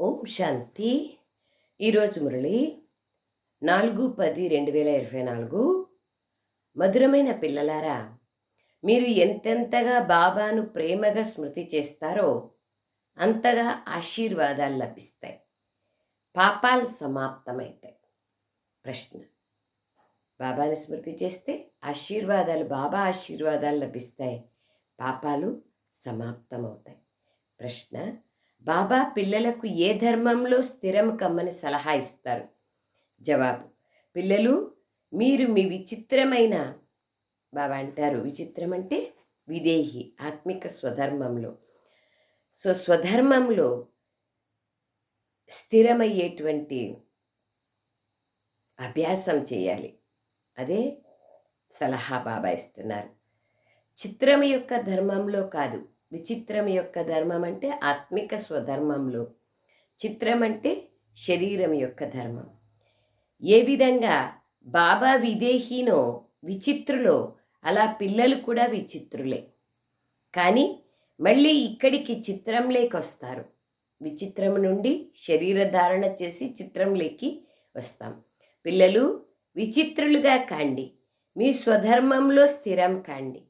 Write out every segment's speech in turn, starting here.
ఓం శాంతి. ఈరోజు మురళి నాలుగు పది రెండు వేల ఇరవై నాలుగు. మధురమైన పిల్లలారా మీరు ఎంతెంతగా బాబాను ప్రేమగా స్మృతి చేస్తారో అంతగా ఆశీర్వాదాలు లభిస్తాయి. పాపాలు సమాప్తమవుతాయి. ప్రశ్న బాబాని స్మృతి చేస్తే ఆశీర్వాదాలు బాబా ఆశీర్వాదాలు లభిస్తాయి. పాపాలు సమాప్తమవుతాయి. ప్రశ్న బాబా పిల్లలకు ఏ ధర్మంలో స్థిరం కమ్మని సలహా ఇస్తారు? జవాబు పిల్లలు మీరు మీ విచిత్రమైన బాబా అంటారు. విచిత్రం అంటే విదేహి ఆత్మిక స్వధర్మంలో. సో స్వధర్మంలో స్థిరమయ్యేటువంటి అభ్యాసం చేయాలి. అదే సలహా బాబా ఇస్తున్నారు. చిత్రం యొక్క ధర్మంలో కాదు. విచిత్రం యొక్క ధర్మం అంటే ఆత్మిక స్వధర్మంలో. చిత్రం అంటే శరీరం యొక్క ధర్మం. ఏ విధంగా బాబా విదేహీనో విచిత్రులో అలా పిల్లలు కూడా విచిత్రులే. కానీ మళ్ళీ ఇక్కడికి చిత్రంలోకి వస్తారు విచిత్రం నుండి శరీర ధారణ చేసి చిత్రంలోకి వస్తాం. పిల్లలు విచిత్రులుగా కాండి. మీ స్వధర్మంలో స్థిరం కాండి.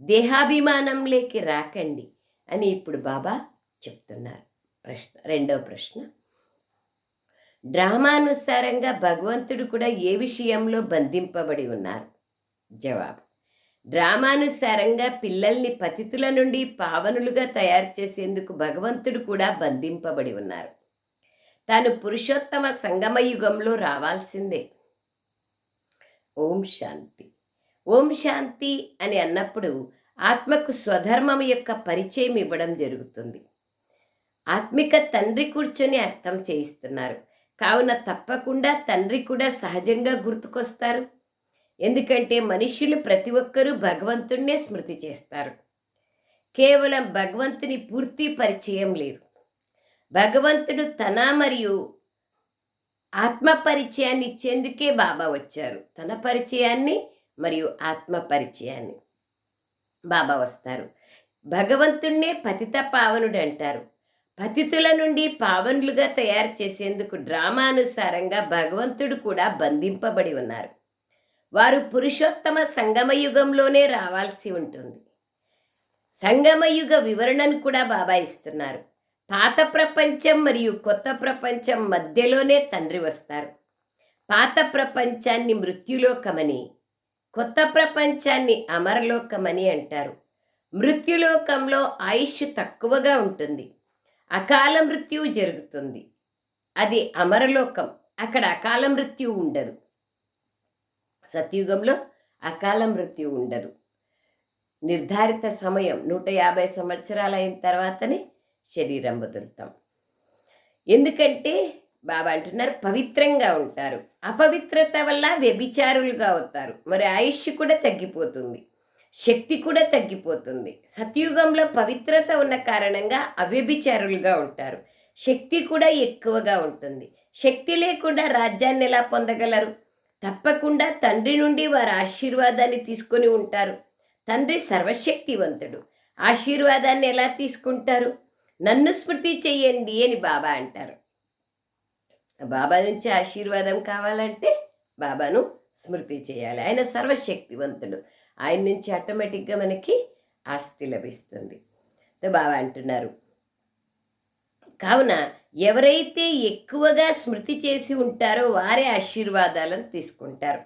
దేహాభిమానంలోకి రాకండి అని ఇప్పుడు బాబా చెప్తున్నారు. ప్రశ్న రెండవ ప్రశ్న. డ్రామానుసారంగా భగవంతుడు కూడా ఏ విషయంలో బంధింపబడి ఉన్నారు? జవాబు. డ్రామానుసారంగా పిల్లల్ని పతితుల నుండి పావనులుగా తయారు చేసేందుకు భగవంతుడు కూడా బంధింపబడి ఉన్నారు. తాను పురుషోత్తమ సంగమ యుగంలో రావాల్సిందే. ఓం శాంతి. ఓం శాంతి అని అన్నప్పుడు ఆత్మకు స్వధర్మం యొక్క పరిచయం ఇవ్వడం జరుగుతుంది. ఆత్మిక తండ్రి కూర్చొని అర్థం చేయిస్తున్నారు. కావున తప్పకుండా తండ్రి కూడా సహజంగా గుర్తుకొస్తారు. ఎందుకంటే మనుష్యులు ప్రతి ఒక్కరూ భగవంతుణ్ణే స్మృతి చేస్తారు. కేవలం భగవంతుని పూర్తి పరిచయం లేదు. భగవంతుడు తన మరియు ఆత్మ పరిచయాన్ని ఇచ్చేందుకే బాబా వచ్చారు. తన పరిచయాన్ని మరియు ఆత్మ పరిచయాన్ని బాబా వస్తారు. భగవంతుణ్ణే పతిత పావనుడు అంటారు పతితుల నుండి పావనులుగా తయారు చేసేందుకు డ్రామానుసారంగా భగవంతుడు కూడా బంధింపబడి ఉన్నారు. వారు పురుషోత్తమ సంగమయుగంలోనే రావాల్సి ఉంటుంది. సంగమయుగ వివరణను కూడా బాబా ఇస్తున్నారు. పాత ప్రపంచం మరియు కొత్త ప్రపంచం మధ్యలోనే తండ్రి వస్తారు. పాత ప్రపంచాన్ని మృత్యులోకమని కొత్త ప్రపంచాన్ని అమరలోకమని అంటారు. మృత్యులోకంలో ఆయుష్ తక్కువగా ఉంటుంది. అకాల మృత్యువు జరుగుతుంది. అది అమరలోకం. అక్కడ అకాల మృత్యువు ఉండదు. సత్యుగంలో అకాల మృత్యువు ఉండదు. నిర్ధారిత సమయం నూట యాభై సంవత్సరాలు అయిన తర్వాతనే శరీరం వదులుతాం. ఎందుకంటే బాబా అంటున్నారు పవిత్రంగా ఉంటారు. అపవిత్రత వల్ల వ్యభిచారులుగా అవుతారు. మరి ఆయుష్ కూడా తగ్గిపోతుంది. శక్తి కూడా తగ్గిపోతుంది. సత్యుగంలో పవిత్రత ఉన్న కారణంగా అవ్యభిచారులుగా ఉంటారు. శక్తి కూడా ఎక్కువగా ఉంటుంది. శక్తి లేకుండా రాజ్యాన్ని ఎలా పొందగలరు? తప్పకుండా తండ్రి నుండి వారి ఆశీర్వాదాన్ని తీసుకొని ఉంటారు. తండ్రి సర్వశక్తివంతుడు. ఆశీర్వాదాన్ని ఎలా తీసుకుంటారు? నన్ను స్మృతి చెయ్యండి అని బాబా అంటారు. బాబా నుంచి ఆశీర్వాదం కావాలంటే బాబాను స్మృతి చేయాలి. ఆయన సర్వశక్తివంతుడు. ఆయన నుంచి ఆటోమేటిక్గా మనకి ఆస్తి లభిస్తుంది. బాబా అంటున్నారు. కావున ఎవరైతే ఎక్కువగా స్మృతి చేసి ఉంటారో వారే ఆశీర్వాదాలను తీసుకుంటారు.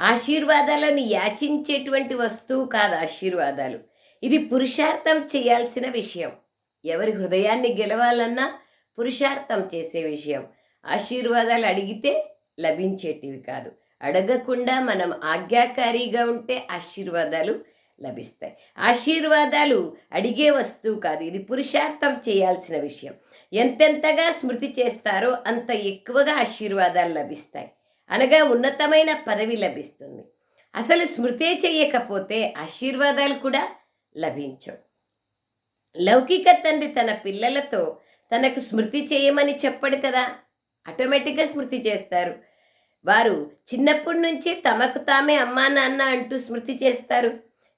ఆశీర్వాదాలను యాచించేటువంటి వస్తువు కాదు ఆశీర్వాదాలు. ఇది పురుషార్థం చేయాల్సిన విషయం. ఎవరి హృదయాన్ని గెలవాలన్నా పురుషార్థం చేసే విషయం. ఆశీర్వాదాలు అడిగితే లభించేటివి కాదు. అడగకుండా మనం ఆజ్ఞాకారిగా ఉంటే ఆశీర్వాదాలు లభిస్తాయి. ఆశీర్వాదాలు అడిగే వస్తువు కాదు. ఇది పురుషార్థం చేయాల్సిన విషయం. ఎంతెంతగా స్మృతి చేస్తారో అంత ఎక్కువగా ఆశీర్వాదాలు లభిస్తాయి. అనగా ఉన్నతమైన పదవి లభిస్తుంది. అసలు స్మృతే చేయకపోతే ఆశీర్వాదాలు కూడా లభించవు. లౌకిక తండ్రి తన పిల్లలతో తనకు స్మృతి చేయమని చెప్పడు కదా. ఆటోమేటిక్గా స్మృతి చేస్తారు. వారు చిన్నప్పటి నుంచి తమకు తామే అమ్మా నాన్న అంటూ స్మృతి చేస్తారు.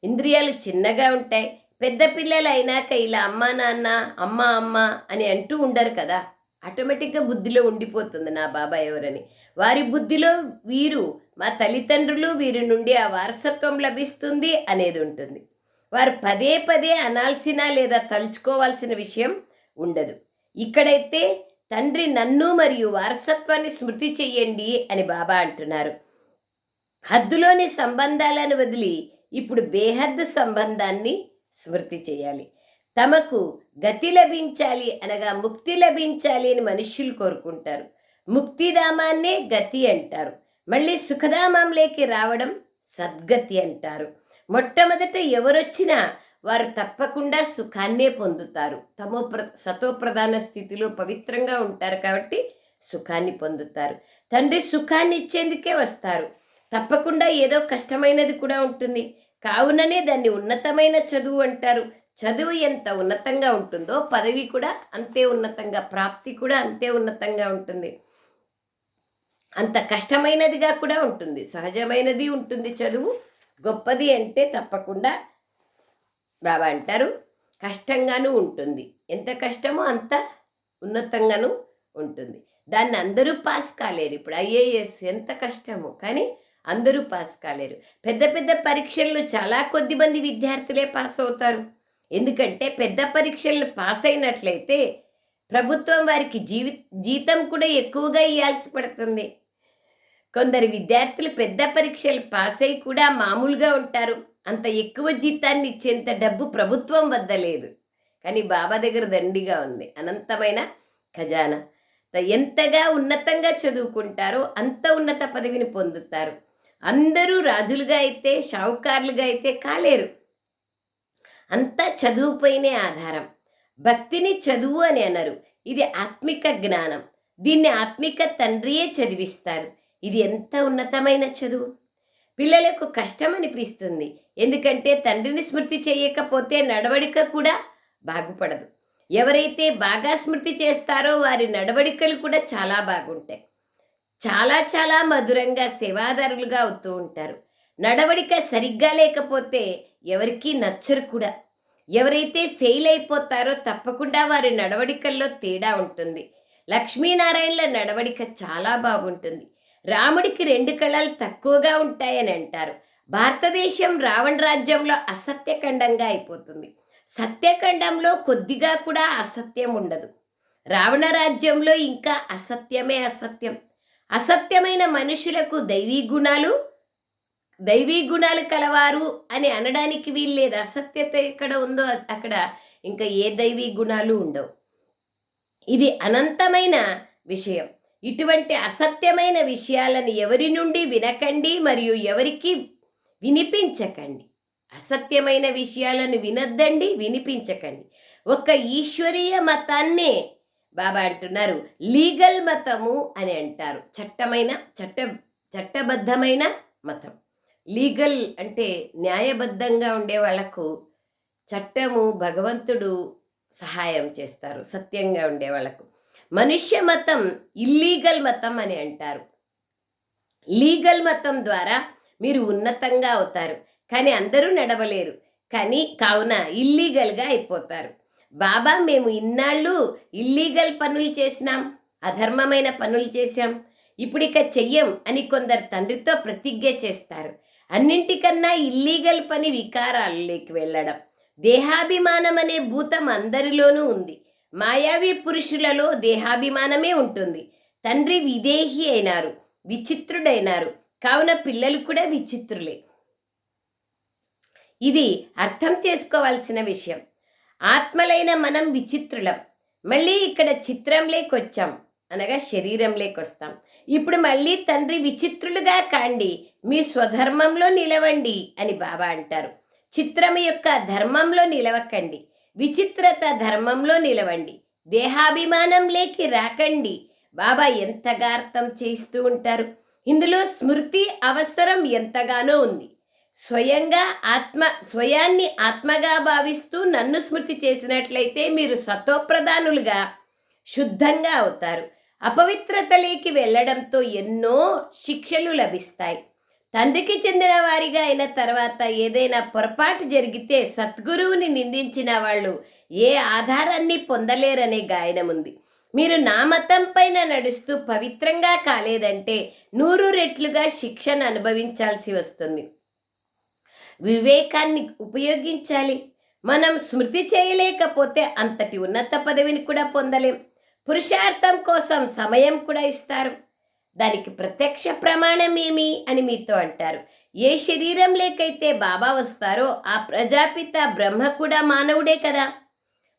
ఇంద్రియాలు చిన్నగా ఉంటాయి. పెద్ద పిల్లలు అయినాక ఇలా అమ్మా నాన్న అమ్మ అమ్మ అని అంటూ ఉండరు కదా. ఆటోమేటిక్గా బుద్ధిలో ఉండిపోతుంది నా బాబా ఎవరని. వారి బుద్ధిలో వీరు మా తల్లిదండ్రులు వీరి నుండి ఆ వారసత్వం లభిస్తుంది అనేది ఉంటుంది. వారు పదే పదే అనాల్సిన లేదా తలుచుకోవాల్సిన విషయం ఉండదు. ఇక్కడైతే తండ్రి నన్ను మరియు వారసత్వాన్ని స్మృతి చెయ్యండి అని బాబా అంటున్నారు. హద్దులోని సంబంధాలను వదిలి ఇప్పుడు బేహద్దు సంబంధాన్ని స్మృతి చేయాలి తమకు గతి లభించాలి అనగా ముక్తి లభించాలి అని మనుష్యులు కోరుకుంటారు. ముక్తిధామాన్నే గతి అంటారు. మళ్ళీ సుఖధామంలోకి రావడం సద్గతి అంటారు. మొట్టమొదట ఎవరొచ్చినా వారు తప్పకుండా సుఖాన్నే పొందుతారు. తమో ప్ర సతోప్రధాన స్థితిలో పవిత్రంగా ఉంటారు కాబట్టి సుఖాన్ని పొందుతారు. తండ్రి సుఖాన్ని ఇచ్చేందుకే వస్తారు. తప్పకుండా ఏదో కష్టమైనది కూడా ఉంటుంది. కావుననే దాన్ని ఉన్నతమైన చదువు అంటారు. చదువు ఎంత ఉన్నతంగా ఉంటుందో పదవి కూడా అంతే ఉన్నతంగా ప్రాప్తి కూడా అంతే ఉన్నతంగా ఉంటుంది. అంత కష్టమైనదిగా కూడా ఉంటుంది. సహజమైనది ఉంటుంది చదువు. గొప్పది అంటే తప్పకుండా బాబా అంటారు కష్టంగానూ ఉంటుంది. ఎంత కష్టమో అంత ఉన్నతంగానూ ఉంటుంది. దాన్ని అందరూ పాస్ కాలేరు. ఇప్పుడు ఐఏఎస్ ఎంత కష్టమో కానీ అందరూ పాస్ కాలేరు. పెద్ద పెద్ద పరీక్షల్లో చాలా కొద్ది మంది విద్యార్థులే పాస్ అవుతారు. ఎందుకంటే పెద్ద పరీక్షలను పాస్ అయినట్లయితే ప్రభుత్వం వారికి జీవి జీతం కూడా ఎక్కువగా ఇవ్వాల్సి పడుతుంది. కొందరు విద్యార్థులు పెద్ద పరీక్షలు పాస్ అయి కూడా మామూలుగా ఉంటారు. అంత ఎక్కువ జీతాన్ని ఇచ్చేంత డబ్బు ప్రభుత్వం వద్ద లేదు. కానీ బాబా దగ్గర దండిగా ఉంది. అనంతమైన ఖజానా. ఎంతగా ఉన్నతంగా చదువుకుంటారో అంత ఉన్నత పదవిని పొందుతారు. అందరూ రాజులుగా అయితే షావుకారులుగా అయితే కాలేరు. అంతా చదువుపైనే ఆధారం. భక్తిని చదువు అని అనరు. ఇది ఆత్మిక జ్ఞానం. దీన్ని ఆత్మిక తండ్రియే చదివిస్తారు. ఇది ఎంత ఉన్నతమైన చదువు? పిల్లలకు కష్టం అనిపిస్తుంది ఎందుకంటే తండ్రిని స్మృతి చేయకపోతే నడవడిక కూడా బాగుపడదు. ఎవరైతే బాగా స్మృతి చేస్తారో వారి నడవడికలు కూడా చాలా బాగుంటాయి. చాలా చాలా మధురంగా సేవాదారులుగా అవుతూ ఉంటారు. నడవడిక సరిగ్గా లేకపోతే ఎవరికీ నచ్చరు కూడా. ఎవరైతే ఫెయిల్ అయిపోతారో తప్పకుండా వారి నడవడికల్లో తేడా ఉంటుంది. లక్ష్మీనారాయణల నడవడిక చాలా బాగుంటుంది. రాముడికి రెండు కళలు తక్కువగా ఉంటాయని అంటారు. భారతదేశం రావణ రాజ్యంలో అసత్యఖండంగా అయిపోతుంది. సత్యఖండంలో కొద్దిగా కూడా అసత్యం ఉండదు. రావణ రాజ్యంలో ఇంకా అసత్యమే అసత్యం. అసత్యమైన మనుషులకు దైవీ గుణాలు దైవీ గుణాలు కలవారు అని అనడానికి వీల్లేదు. అసత్యత ఎక్కడ ఉందో అక్కడ ఇంకా ఏ దైవీ గుణాలు ఉండవు. ఇది అనంతమైన విషయం. ఇటువంటి అసత్యమైన విషయాలను ఎవరి నుండి వినకండి మరియు ఎవరికి వినిపించకండి. అసత్యమైన విషయాలను వినొద్దండి వినిపించకండి. ఒక ఈశ్వరీయ మతాన్నే బాబా అంటున్నారు. లీగల్ మతము అని అంటారు. చట్టమైన చట్ట చట్టబద్ధమైన మతం. లీగల్ అంటే న్యాయబద్ధంగా ఉండే వాళ్ళకు చట్టము భగవంతుడు సహాయం చేస్తారు. సత్యంగా ఉండే వాళ్ళకు. మనుష్య మతం ఇల్లీగల్ మతం అని అంటారు. లీగల్ మతం ద్వారా మీరు ఉన్నతంగా అవుతారు. కానీ అందరూ నడవలేరు. కానీ కావున ఇల్లీగల్గా అయిపోతారు. బాబా మేము ఇన్నాళ్ళు ఇల్లీగల్ పనులు చేసినాం. అధర్మమైన పనులు చేశాం. ఇప్పుడు ఇక చెయ్యం అని కొందరు తండ్రితో ప్రతిజ్ఞ చేస్తారు. అన్నింటికన్నా ఇల్లీగల్ పని వికారాలలోకి వెళ్ళడం. దేహాభిమానం అనే భూతం అందరిలోనూ ఉంది. మాయావి పురుషులలో దేహాభిమానమే ఉంటుంది. తండ్రి విదేహి అయినారు. విచిత్రుడైనారు. కావున పిల్లలు కూడా విచిత్రులే. ఇది అర్థం చేసుకోవాల్సిన విషయం. ఆత్మలైన మనం విచిత్రులం. మళ్ళీ ఇక్కడ చిత్రంలోకి వచ్చాం అనగా శరీరంలోకి వస్తాం ఇప్పుడు మళ్ళీ తండ్రి విచిత్రులుగా కాండి మీ స్వధర్మంలో నిలవండి అని బాబా అంటారు. చిత్రం యొక్క ధర్మంలో నిలవకండి. విచిత్రత ధర్మంలో నిలవండి. దేహాభిమానం లేకి రాకండి. బాబా ఎంతగా అర్థం చేస్తూ ఉంటారు? ఇందులో స్మృతి అవసరం ఎంతగానో ఉంది. స్వయంగా ఆత్మ స్వయాన్ని ఆత్మగా భావిస్తూ నన్ను స్మృతి చేసినట్లయితే మీరు సత్వప్రధానులుగా శుద్ధంగా అవుతారు. అపవిత్రతలోకి వెళ్ళడంతో ఎన్నో శిక్షలు లభిస్తాయి. తండ్రికి చెందిన వారిగా అయిన తర్వాత ఏదైనా పొరపాటు జరిగితే సద్గురువుని నిందించిన వాళ్ళు ఏ ఆధారాన్ని పొందలేరనే గాయనం ఉంది మీరు నా మతం పైన నడుస్తూ పవిత్రంగా కాలేదంటే నూరు రెట్లుగా శిక్షను అనుభవించాల్సి వస్తుంది. వివేకాన్ని ఉపయోగించాలి. మనం స్మృతి చేయలేకపోతే అంతటి ఉన్నత పదవిని కూడా పొందలేం. పురుషార్థం కోసం సమయం కూడా ఇస్తారు. దానికి ప్రత్యక్ష ప్రమాణం ఏమి అని మీతో అంటారు. ఏ శరీరం లేకైతే బాబా వస్తారో ఆ ప్రజాపిత బ్రహ్మ కూడా మానవుడే కదా.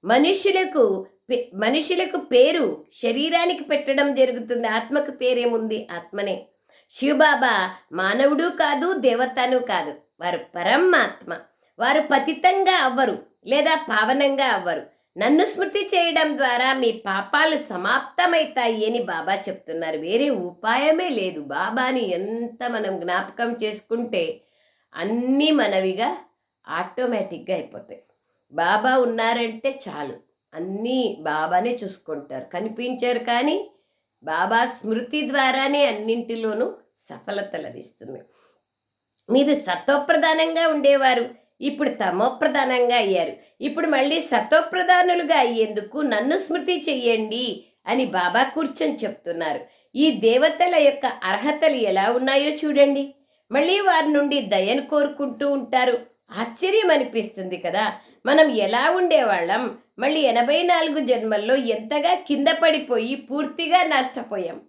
మనుషులకు మనుషులకు పేరు శరీరానికి పెట్టడం జరుగుతుంది. ఆత్మకు పేరేముంది? ఆత్మనే. శివబాబా మానవుడు కాదు దేవతను కాదు. వారు పరమాత్మ. వారు పతితంగా అవ్వరు లేదా పావనంగా అవ్వరు. నన్ను స్మృతి చేయడం ద్వారా మీ పాపాలు సమాప్తమవుతాయి అని బాబా చెప్తున్నారు. వేరే ఉపాయమే లేదు. బాబాని ఎంత మనం జ్ఞాపకం చేసుకుంటే అన్నీ మనవిగా ఆటోమేటిక్గా అయిపోతాయి. బాబా ఉన్నారంటే చాలు. అన్నీ బాబానే చూసుకుంటారు. కనిపించారు కానీ బాబా స్మృతి ద్వారానే అన్నింటిలోనూ సఫలత లభిస్తుంది. మీరు సత్వప్రధానంగా ఉండేవారు. ఇప్పుడు తమోప్రధానంగా అయ్యారు. ఇప్పుడు మళ్ళీ సత్వప్రధానులుగా అయ్యేందుకు నన్ను స్మృతి చెయ్యండి అని బాబా కూర్చొని చెప్తున్నారు. ఈ దేవతల యొక్క అర్హతలు ఎలా ఉన్నాయో చూడండి. మళ్ళీ వారి నుండి దయను కోరుకుంటూ ఉంటారు. ఆశ్చర్యం అనిపిస్తుంది కదా. మనం ఎలా ఉండేవాళ్ళం? మళ్ళీ ఎనభై నాలుగు జన్మల్లో ఎంతగా కింద పడిపోయి పూర్తిగా నష్టపోయాం.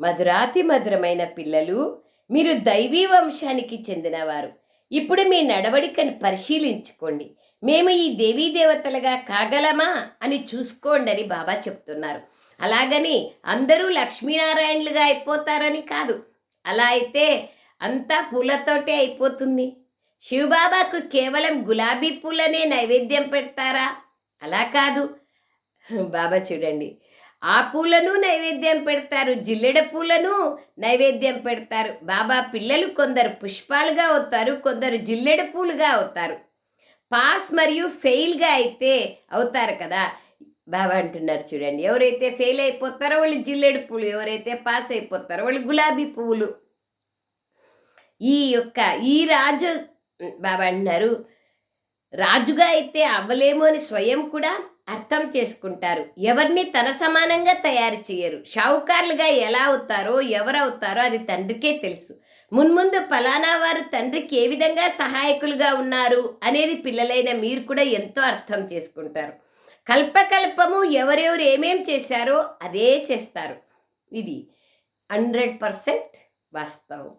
మధురాతి మధురమైన పిల్లలు మీరు దైవీ వంశానికి చెందినవారు. ఇప్పుడు మీ నడవడికను పరిశీలించుకోండి. మేము ఈ దేవీ దేవతలుగా కాగలమా అని చూసుకోండి అని బాబా చెప్తున్నారు. అలాగని అందరూ లక్ష్మీనారాయణలుగా అయిపోతారని కాదు. అలా అయితే అంతా పూలతోటే అయిపోతుంది. శివబాబాకు కేవలం గులాబీ పూలనే నైవేద్యం పెడతారా? అలా కాదు. బాబా చూడండి. ఆ పూలను నైవేద్యం పెడతారు. జిల్లెడ పూలను నైవేద్యం పెడతారు. బాబా పిల్లలు కొందరు పుష్పాలుగా అవుతారు కొందరు జిల్లెడ పూలుగా అవుతారు. పాస్ మరియు ఫెయిల్గా అయితే అవుతారు కదా? బాబా అంటున్నారు చూడండి. ఎవరైతే ఫెయిల్ అయిపోతారో వాళ్ళు జిల్లెడు పూలు ఎవరైతే పాస్ అయిపోతారో వాళ్ళు గులాబీ పువ్వులు ఈ యొక్క ఈ రాజు బాబా అంటున్నారు రాజుగా అయితే అవ్వలేమో అని స్వయం కూడా అర్థం చేసుకుంటారు. ఎవరిని తన సమానంగా తయారు చేయరు. షావుకారులుగా ఎలా అవుతారో ఎవరవుతారో అది తండ్రికే తెలుసు. మున్ముందు ఫలానా వారు తండ్రికి ఏ విధంగా సహాయకులుగా ఉన్నారు అనేది పిల్లలైన మీరు కూడా ఎంతో అర్థం చేసుకుంటారు. కల్పకల్పము ఎవరెవరు ఏమేం చేశారో అదే చేస్తారు. ఇది హండ్రెడ్ పర్సెంట్ వాస్తవం.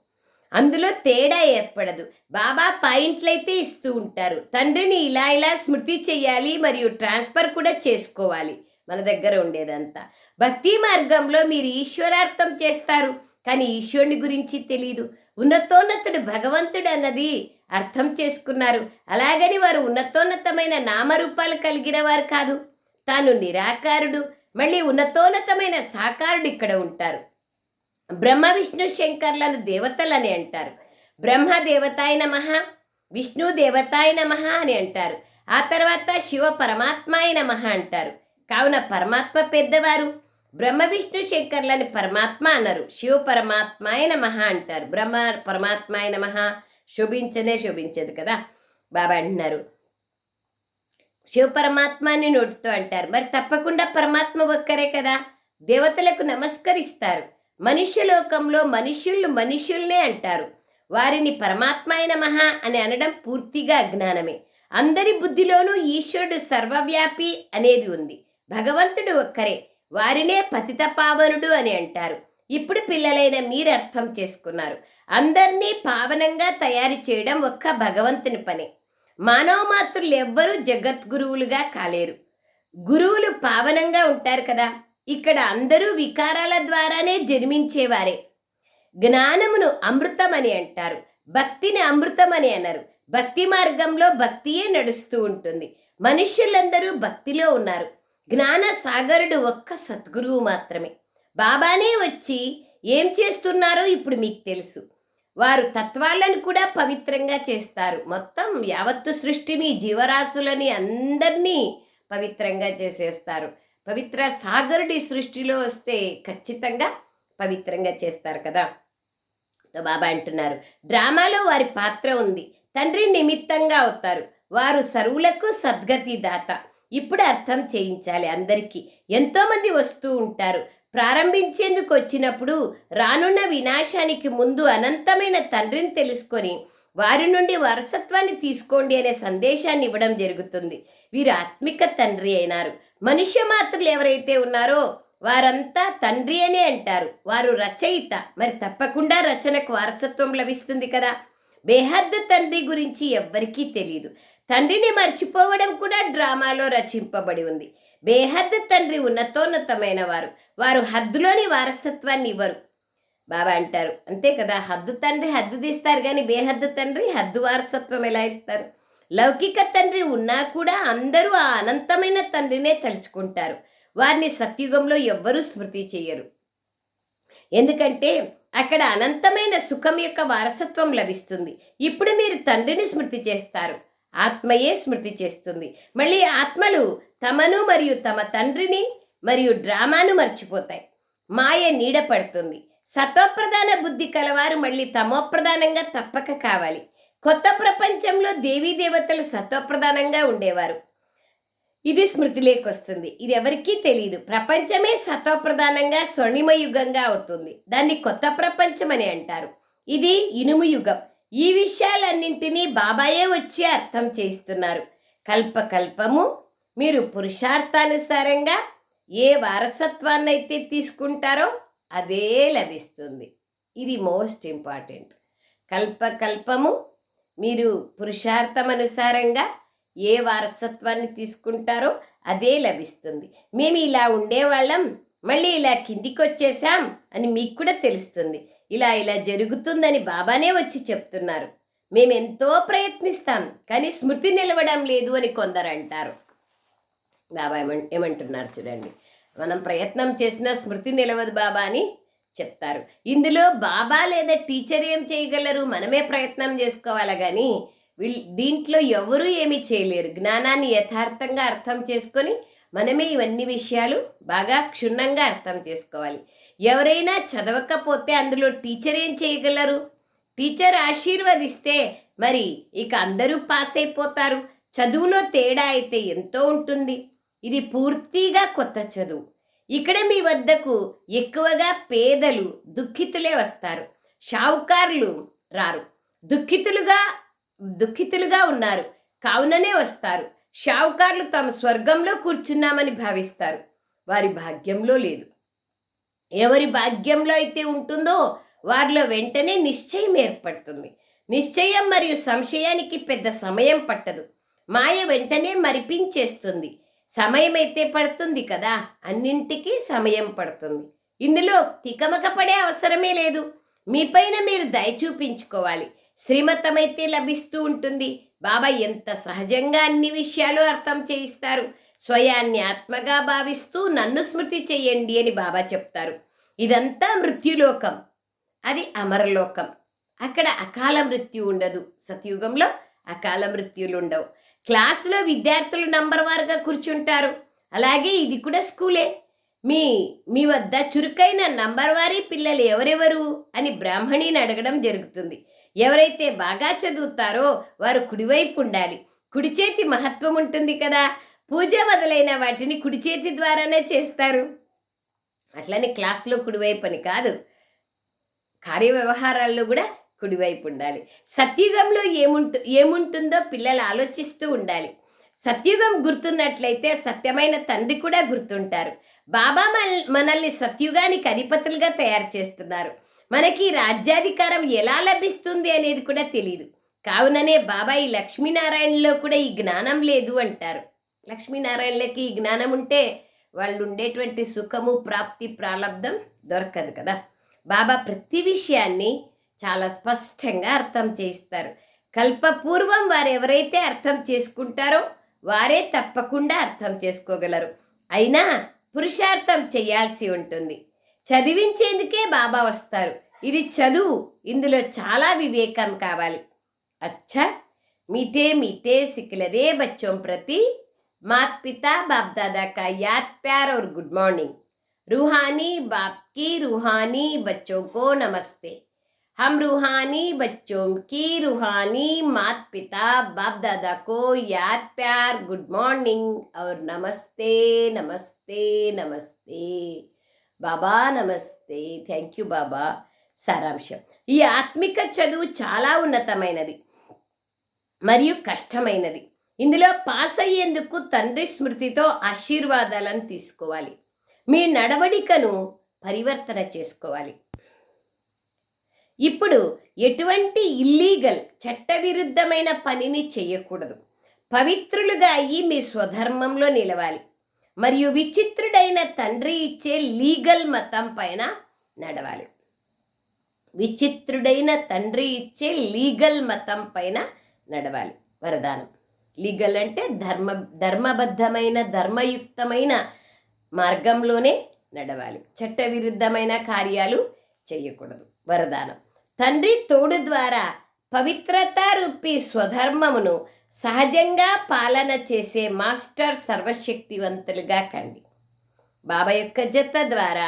అందులో తేడా ఏర్పడదు. బాబా పాయింట్లయితే ఇస్తూ ఉంటారు. తండ్రిని ఇలా ఇలా స్మృతి చేయాలి మరియు ట్రాన్స్ఫర్ కూడా చేసుకోవాలి మన దగ్గర ఉండేదంతా. భక్తి మార్గంలో మీరు ఈశ్వరార్థం చేస్తారు కానీ ఈశ్వరుని గురించి తెలియదు ఉన్నతోన్నతుడు భగవంతుడు అన్నది అర్థం చేసుకున్నారు. అలాగని వారు ఉన్నతోన్నతమైన నామరూపాలు కలిగిన వారు కాదు. తాను నిరాకారుడు మళ్ళీ ఉన్నతోన్నతమైన సాకారుడు ఇక్కడ ఉంటారు. బ్రహ్మ విష్ణు శంకర్లను దేవతలని అంటారు. బ్రహ్మ దేవతాయ నమ విష్ణు దేవతాయ నమ అని అంటారు. ఆ తర్వాత శివ పరమాత్మాయ నమ అంటారు. కావున పరమాత్మ పెద్దవారు. బ్రహ్మ విష్ణు శంకర్లని పరమాత్మ అన్నారు శివ పరమాత్మాయ నమ అంటారు. బ్రహ్మ పరమాత్మాయ నమ శోభించనే శోభించదు కదా బాబా అంటున్నారు. శివ పరమాత్మాని నోటితో అంటారు. మరి తప్పకుండా పరమాత్మ ఒక్కరే కదా? దేవతలకు నమస్కరిస్తారు. మనుష్యలోకంలో మనుష్యులు మనుష్యుల్నే అంటారు. వారిని పరమాత్మాయ నమః అని అనడం పూర్తిగా అజ్ఞానమే. అందరి బుద్ధిలోనూ ఈశ్వరుడు సర్వవ్యాపి అనేది ఉంది. భగవంతుడు ఒక్కరే వారినే పతిత పావనుడు అని అంటారు. ఇప్పుడు పిల్లలైన మీరు అర్థం చేసుకున్నారు. అందరినీ పావనంగా తయారు చేయడం ఒక్క భగవంతుని పనే. మానవ మాతృలు ఎవ్వరూ జగద్గురువులుగా కాలేరు. గురువులు పావనంగా ఉంటారు కదా. ఇక్కడ అందరూ వికారాల ద్వారానే జన్మించేవారే. జ్ఞానమును అమృతమని అంటారు. భక్తిని అమృతమని అన్నారు భక్తి మార్గంలో భక్తియే నడుస్తూ ఉంటుంది. మనుష్యులందరూ భక్తిలో ఉన్నారు. జ్ఞాన సాగరుడు ఒక్క సద్గురువు మాత్రమే. బాబానే వచ్చి ఏం చేస్తున్నారో ఇప్పుడు మీకు తెలుసు. వారు తత్వాలను కూడా పవిత్రంగా చేస్తారు. మొత్తం యావత్తు సృష్టిని జీవరాశులని అందరినీ పవిత్రంగా చేసేస్తారు. పవిత్ర సాగరుడి సృష్టిలో వస్తే ఖచ్చితంగా పవిత్రంగా చేస్తారు కదా. తో బాబా అంటున్నారు డ్రామాలో వారి పాత్ర ఉంది. తండ్రి నిమిత్తంగా అవుతారు. వారు సరువులకు సద్గతి దాత. ఇప్పుడు అర్థం చేయించాలి అందరికీ. ఎంతోమంది వస్తూ ఉంటారు. ప్రారంభించేందుకు వచ్చినప్పుడు రానున్న వినాశానికి ముందు అనంతమైన తండ్రిని తెలుసుకొని వారి నుండి వారసత్వాన్ని తీసుకోండి అనే సందేశాన్ని ఇవ్వడం జరుగుతుంది. వీరు ఆత్మిక తండ్రి అయినారు. మనుష్య మాత్రులు ఎవరైతే ఉన్నారో వారంతా తండ్రి అనే అంటారు. వారు రచయిత. మరి తప్పకుండా రచనకు వారసత్వం లభిస్తుంది కదా? బేహద్దు తండ్రి గురించి ఎవ్వరికీ తెలియదు తండ్రిని మర్చిపోవడం కూడా డ్రామాలో రచింపబడి ఉంది. బేహద్దు తండ్రి ఉన్నతోన్నతమైన వారు. వారు హద్దులోని వారసత్వాన్ని ఇవ్వరు. బాబా అంటారు అంతే కదా? హద్దు తండ్రి హద్దు తీస్తారు కానీ బేహద్దు తండ్రి హద్దు వారసత్వం ఎలా ఇస్తారు? లౌకిక తండ్రి ఉన్నా కూడా అందరూ ఆ అనంతమైన తండ్రినే తలుచుకుంటారు. వారిని సత్యుగంలో ఎవ్వరూ స్మృతి చేయరు. ఎందుకంటే అక్కడ అనంతమైన సుఖం యొక్క వారసత్వం లభిస్తుంది. ఇప్పుడు మీరు తండ్రిని స్మృతి చేస్తారు. ఆత్మయే స్మృతి చేస్తుంది. మళ్ళీ ఆత్మలు తమను మరియు తమ తండ్రిని మరియు డ్రామాను మర్చిపోతాయి. మాయ నీడ పడుతుంది. సతోప్రధాన బుద్ధి కలవారు మళ్ళీ తమోప్రధానంగా తప్పక కావాలి. కొత్త ప్రపంచంలో దేవీ దేవతలు సత్వప్రధానంగా ఉండేవారు. ఇది స్మృతిలోకి వస్తుంది ఇది ఎవరికీ తెలియదు ప్రపంచమే సత్వప్రధానంగా స్వర్ణిమ యుగంగా అవుతుంది. దాన్ని కొత్త ప్రపంచం అని అంటారు. ఇది ఇనుము యుగం. ఈ విషయాలన్నింటినీ బాబాయే వచ్చి అర్థం చేస్తున్నారు కల్పకల్పము మీరు పురుషార్థానుసారంగా ఏ వారసత్వాన్నైతే తీసుకుంటారో అదే లభిస్తుంది. ఇది మోస్ట్ ఇంపార్టెంట్. కల్పకల్పము మీరు పురుషార్థం అనుసారంగా ఏ వారసత్వాన్ని తీసుకుంటారో అదే లభిస్తుంది. మేము ఇలా ఉండేవాళ్ళం మళ్ళీ ఇలా కిందికి వచ్చేసాం అని మీకు కూడా తెలుస్తుంది. ఇలా ఇలా జరుగుతుందని బాబానే వచ్చి చెప్తున్నారు. మేము ఎంతో ప్రయత్నిస్తాం కానీ స్మృతి నిలవడం లేదు అని కొందరు అంటారు. బాబా ఏమంటున్నారు చూడండి. మనం ప్రయత్నం చేసినా స్మృతి నిలవదు బాబా అని చెప్తారు. ఇందులో బాబా లేదా టీచర్ ఏం చేయగలరు? మనమే ప్రయత్నం చేసుకోవాలి కానీ వీళ్ళు దీంట్లో ఎవరూ ఏమీ చేయలేరు. జ్ఞానాన్ని యథార్థంగా అర్థం చేసుకొని మనమే ఇవన్నీ విషయాలు బాగా క్షుణ్ణంగా అర్థం చేసుకోవాలి. ఎవరైనా చదవకపోతే అందులో టీచర్ ఏం చేయగలరు? టీచర్ ఆశీర్వదిస్తే మరి ఇక అందరూ పాస్ అయిపోతారు. చదువులో తేడా అయితే ఎంతో ఉంటుంది. ఇది పూర్తిగా కొత్త చదువు. ఇక్కడ మీ వద్దకు ఎక్కువగా పేదలు దుఃఖితులే వస్తారు. షావుకారులు రారు. దుఃఖితులుగా దుఃఖితులుగా ఉన్నారు. కావుననే వస్తారు. షావుకారులు తమ స్వర్గంలో కూర్చున్నామని భావిస్తారు. వారి భాగ్యంలో లేదు. ఎవరి భాగ్యంలో అయితే ఉంటుందో వారిలో వెంటనే నిశ్చయం ఏర్పడుతుంది. నిశ్చయం మరియు సంశయానికి పెద్ద సమయం పట్టదు. మాయ వెంటనే మరిపించేస్తుంది. సమయం అయితే పడుతుంది కదా అన్నింటికీ సమయం పడుతుంది. ఇందులో తికమక పడే అవసరమే లేదు. మీపైన మీరు దయ చూపించుకోవాలి. శ్రీమతమైతే లభిస్తూ ఉంటుంది. బాబా ఎంత సహజంగా అన్ని విషయాలు అర్థం చేయిస్తారు. స్వయాన్ని ఆత్మగా భావిస్తూ నన్ను స్మృతి చెయ్యండి అని బాబా చెప్తారు. ఇదంతా మృత్యులోకం. అది అమరలోకం. అక్కడ అకాల మృత్యు ఉండదు. సతయుగంలో అకాల మృత్యులు ఉండవు క్లాసులో విద్యార్థులు నంబర్ వారుగా కూర్చుంటారు. అలాగే ఇది కూడా స్కూలే. మీ మీ వద్ద చురుకైన నంబర్ వారీ పిల్లలు ఎవరెవరు అని బ్రాహ్మణిని అడగడం జరుగుతుంది. ఎవరైతే బాగా చదువుతారో వారు కుడివైపు ఉండాలి. కుడి చేతి మహత్వం ఉంటుంది కదా. పూజ మొదలైన వాటిని కుడి చేతి ద్వారానే చేస్తారు. అట్లనే క్లాస్లో కుడివైపు అని కాదు. కార్య వ్యవహారాల్లో కూడా కుడివైపు ఉండాలి సత్యుగంలో ఏముంటు ఏముంటుందో పిల్లలు ఆలోచిస్తూ ఉండాలి. సత్యుగం గుర్తున్నట్లయితే సత్యమైన తండ్రి కూడా గుర్తుంటారు. బాబా మన మనల్ని సత్యుగానికి అధిపతులుగా తయారు చేస్తున్నారు. మనకి రాజ్యాధికారం ఎలా లభిస్తుంది అనేది కూడా తెలియదు కావుననే బాబా ఈ లక్ష్మీనారాయణలో కూడా ఈ జ్ఞానం లేదు అంటారు. లక్ష్మీనారాయణలకి ఈ జ్ఞానం ఉంటే వాళ్ళు ఉండేటువంటి సుఖము ప్రాప్తి ప్రాలబ్ధం దొరకదు కదా. బాబా ప్రతి విషయాన్ని చాలా స్పష్టంగా అర్థం చేయిస్తారు కల్పపూర్వం వారు ఎవరైతే అర్థం చేసుకుంటారో వారే తప్పకుండా అర్థం చేసుకోగలరు అయినా పురుషార్థం చేయాల్సి ఉంటుంది చదివించేందుకే బాబా వస్తారు ఇది చదువు ఇందులో చాలా వివేకం కావాలి అచ్చా मीठे मीठे सिकलरे बच्चों प्रति मात पिता बाप दादा का याद प्यार और गुड मॉर्निंग रूहानी बाप की रूहानी बच्चों को नमस्ते हम रूहानी बच्चों की रूहानी मात पिता बाप दादा को याद प्यार गुड मॉर्निंग और नमस्ते नमस्ते नमस्ते బాబా నమస్తే థ్యాంక్ యూ బాబా సారాంశం ఈ ఆత్మిక చదువు చాలా ఉన్నతమైనది మరియు కష్టమైనది ఇందులో పాస్ అయ్యేందుకు తండ్రి స్మృతితో ఆశీర్వాదాలను తీసుకోవాలి మీ నడవడికను పరివర్తన చేసుకోవాలి ఇప్పుడు ఎటువంటి ఇల్లీగల్ చట్టవిరుద్ధమైన పనిని చేయకూడదు. పవిత్రులుగా అయ్యి మీ స్వధర్మంలో నిలవాలి. మరియు విచిత్రుడైన తండ్రి ఇచ్చే లీగల్ మతం పైన నడవాలి. విచిత్రుడైన తండ్రి ఇచ్చే లీగల్ మతం పైన నడవాలి. వరదానం. లీగల్ అంటే ధర్మ ధర్మబద్ధమైన ధర్మయుక్తమైన మార్గంలోనే నడవాలి. చట్టవిరుద్ధమైన కార్యాలు చేయకూడదు. వరదానం. తండ్రి తోడు ద్వారా పవిత్రత రూపి స్వధర్మమును సహజంగా పాలన చేసే మాస్టర్ సర్వశక్తివంతులుగా కండి. బాబా యొక్క జత ద్వారా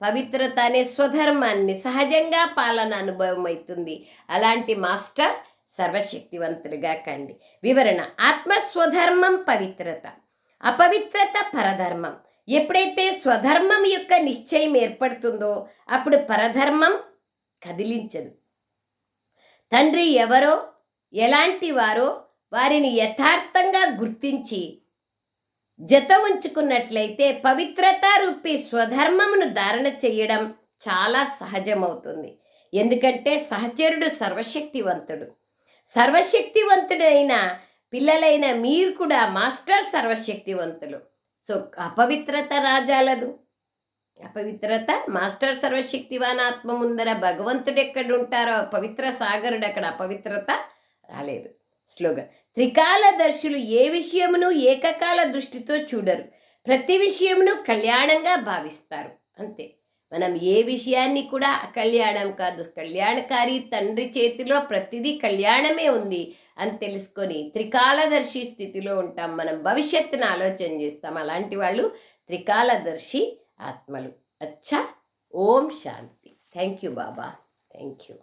పవిత్రత అనే స్వధర్మాన్ని సహజంగా పాలన అనుభవం అవుతుంది అలాంటి మాస్టర్ సర్వశక్తివంతులుగా కండి. వివరణ ఆత్మ స్వధర్మం పవిత్రత అపవిత్రత పరధర్మం. ఎప్పుడైతే స్వధర్మం యొక్క నిశ్చయం ఏర్పడుతుందో అప్పుడు పరధర్మం కదిలించదు. తండ్రి ఎవరో ఎలాంటి వారో వారిని యథార్థంగా గుర్తించి జత ఉంచుకున్నట్లయితే పవిత్రత రూపి స్వధర్మమును ధారణ చేయడం చాలా సహజమవుతుంది. ఎందుకంటే సహచరుడు సర్వశక్తివంతుడు. సర్వశక్తివంతుడైన పిల్లలైన మీరు కూడా మాస్టర్ సర్వశక్తివంతులు. సో అపవిత్రత రాజాలదు. అపవిత్రత మాస్టర్ సర్వశక్తివాన్ ఆత్మ ముందర భగవంతుడు ఎక్కడ ఉంటారో పవిత్ర సాగరుడు అక్కడ అపవిత్రత రాలేదు. స్లోగన్. త్రికాలదర్శులు ఏ విషయమును ఏకకాల దృష్టితో చూడరు. ప్రతి విషయమును కళ్యాణంగా భావిస్తారు. అంతే. మనం ఏ విషయాన్ని కూడా అకళ్యాణం కాదు కళ్యాణకారి తండ్రి చేతిలో ప్రతిదీ కళ్యాణమే ఉంది అని తెలుసుకొని త్రికాలదర్శి స్థితిలో ఉంటాం. మనం భవిష్యత్తును ఆలోచన చేస్తాం. అలాంటి వాళ్ళు త్రికాలదర్శి ఆత్మలు అచ్చా Om Shanti thank you Baba thank you